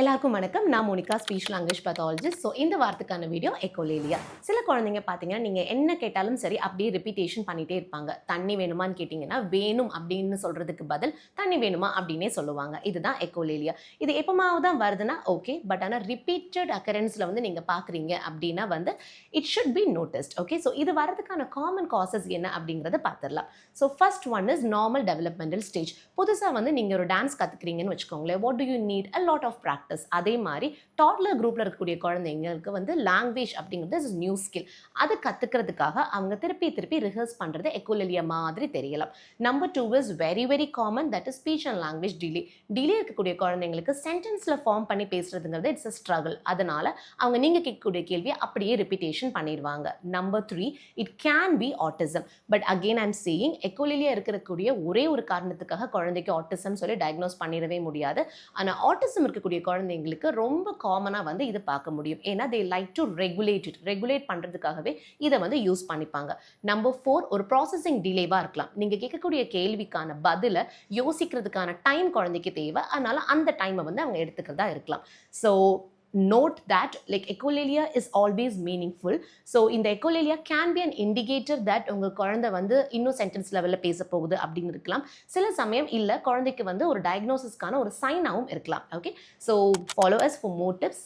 எல்லாருக்கும் வணக்கம். நான் Monica speech language pathologist so இந்த வாரத்துக்கான வீடியோ எக்கோலேலியா சில குழந்தைங்க பார்த்தீங்கன்னா நீங்கள் என்ன கேட்டாலும் சரி அப்படியே ரிப்பீட்டேஷன் பண்ணிகிட்டே இருப்பாங்க. தண்ணி வேணுமான்னு கேட்டிங்கன்னா வேணும் அப்படின்னு சொல்கிறதுக்கு பதில் தண்ணி வேணுமா அப்படின்னே சொல்லுவாங்க. இதுதான் எக்கோலேலியா இது எப்போமாவது தான் வருதுன்னா ஓகே பட் ஆனால் ரிப்பீட்டட் அக்கரன்ஸில் வந்து நீங்கள் பார்க்குறீங்க அப்படின்னா வந்து it should be noticed okay so இது வரதுக்கான காமன் காசஸ் என்ன அப்படிங்கிறத பார்த்துடலாம் so first one is normal developmental stage புதுசாக வந்து நீங்கள் ஒரு டான்ஸ் கற்றுக்குறீங்கன்னு வச்சுக்கோங்களேன். What do you need a lot of practice அதே மாதிரி டாட்லர் குரூப்பில் இருக்கக்கூடிய குழந்தைங்களுக்கு வந்து லாங்குவேஜ் அப்படிங்கிறது இஸ் நியூ ஸ்கில் அது கற்றுக்கிறதுக்காக அவங்க திருப்பி திருப்பி ரிஹர்ஸ் பண்ணுறது எக்கோலியா மாதிரி தெரியலாம். Number two is very very common that is speech and language delay delay இருக்கக்கூடிய குழந்தைங்களுக்கு சென்டென்ஸில் ஃபார்ம் பண்ணி பேசுறதுங்கிறது இட்ஸ் அ ஸ்ட்ரகிள் அதனால் அவங்க நீங்கள் கேட்கக்கூடிய கேள்வியை அப்படியே ரிப்பீட்டேஷன் பண்ணிடுவாங்க. Number three it can be autism but again I'm saying echolalia இருக்கக்கூடிய ஒரே ஒரு காரணத்துக்காக குழந்தைக்கு ஆட்டிசம் சொல்லி டயக்னோஸ் பண்ணிடவே முடியாது. ஆனால் ஆட்டிசம் இருக்கக்கூடிய குழந்தைங்களுக்கு ரொம்ப காமனாக வந்து இது பார்க்க முடியும். ஏன்னா they like to regulate it regulate பண்ணுறதுக்காகவே இதை வந்து யூஸ் பண்ணிப்பாங்க. நம்பர் ஃபோர் ஒரு ப்ராசஸிங் டிலேவாக இருக்கலாம். நீங்கள் கேட்கக்கூடிய கேள்விக்கான பதிலை யோசிக்கிறதுக்கான டைம் குழந்தைக்கு தேவை. அதனால் அந்த டைமை வந்து அவங்க எடுத்துக்கிறதா இருக்கலாம். So note that like echolalia is always meaningful. So இந்த echolalia can be an indicator that உங்கள் குழந்தை வந்து இன்னும் சென்டென்ஸ் லெவலில் பேச போகுது அப்படின்னு இருக்கலாம். சில சமயம் இல்லை குழந்தைக்கு வந்து ஒரு டயக்னோசிஸ்க்கான ஒரு சைனாகவும் இருக்கலாம். Okay so follow us for more tips